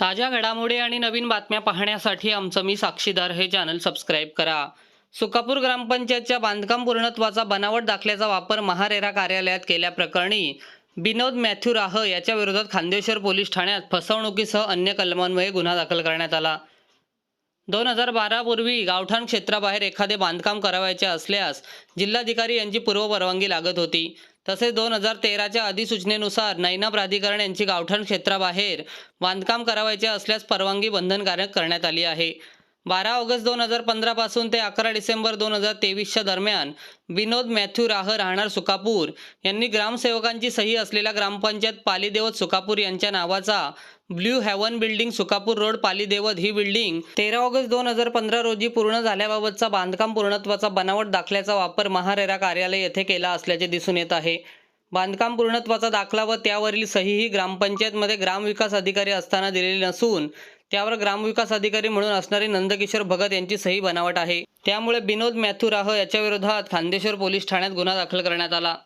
ताज्या घडामोडी आणि नवीन बातम्या पाहण्यासाठी आमचं मी साक्षीदार हे चॅनल सबस्क्राईब करा. सुकापूर ग्रामपंचायतच्या बांधकाम पूर्णत्वाचा बनावट दाखल्याचा वापर महारेरा कार्यालयात केल्याप्रकरणी विनोद मॅथ्यू राह याच्या विरोधात खांदेश्वर पोलीस ठाण्यात फसवणुकीसह अन्य कलमांमुळे गुन्हा दाखल करण्यात आला. दोन हजार बारापूर्वी गावठाण क्षेत्राबाहेर एखादे बांधकाम करावायचे असल्यास जिल्हाधिकारी यांची पूर्व परवानगी लागत होती. तसेच दोन हजार तेराच्या अधिसूचनेनुसार नैना प्राधिकरण यांची गावठाण क्षेत्राबाहेर बांधकाम करावायचे असल्यास परवानगी बंधनकारक करण्यात आली आहे. बारा ऑगस्ट दोन हजार पंधरापासून ते अकरा डिसेंबर दोन हजार तेवीसच्या दरम्यान विनोद मॅथ्यू राह राहणार सुकापूर यांनी ग्रामसेवकांची सही असलेल्या ग्रामपंचायत पालीदेवत सुकापूर यांच्या नावाचा blue haven building Sukapur road Palidevad ही बिल्डिंग तेरा ऑगस्ट दोन हजार पंधरा रोजी पूर्ण झाल्याबाबतचा बांधकाम पूर्णत्वाचा बनावट दाखल्याचा वापर महारेरा कार्यालय येथे केला असल्याचे दिसून येत आहे. बांधकाम पूर्णत्वाचा दाखला व त्यावरील सही ही ग्रामपंचायतमध्ये ग्रामविकास अधिकारी असताना दिलेली नसून त्यावर ग्रामविकास अधिकारी म्हणून असणारे नंदकिशोर भगत यांची सही बनावट आहे. त्यामुळे विनोद मॅथुराह राह याच्या विरोधात खांदेश्वर पोलीस ठाण्यात गुन्हा दाखल करण्यात आला.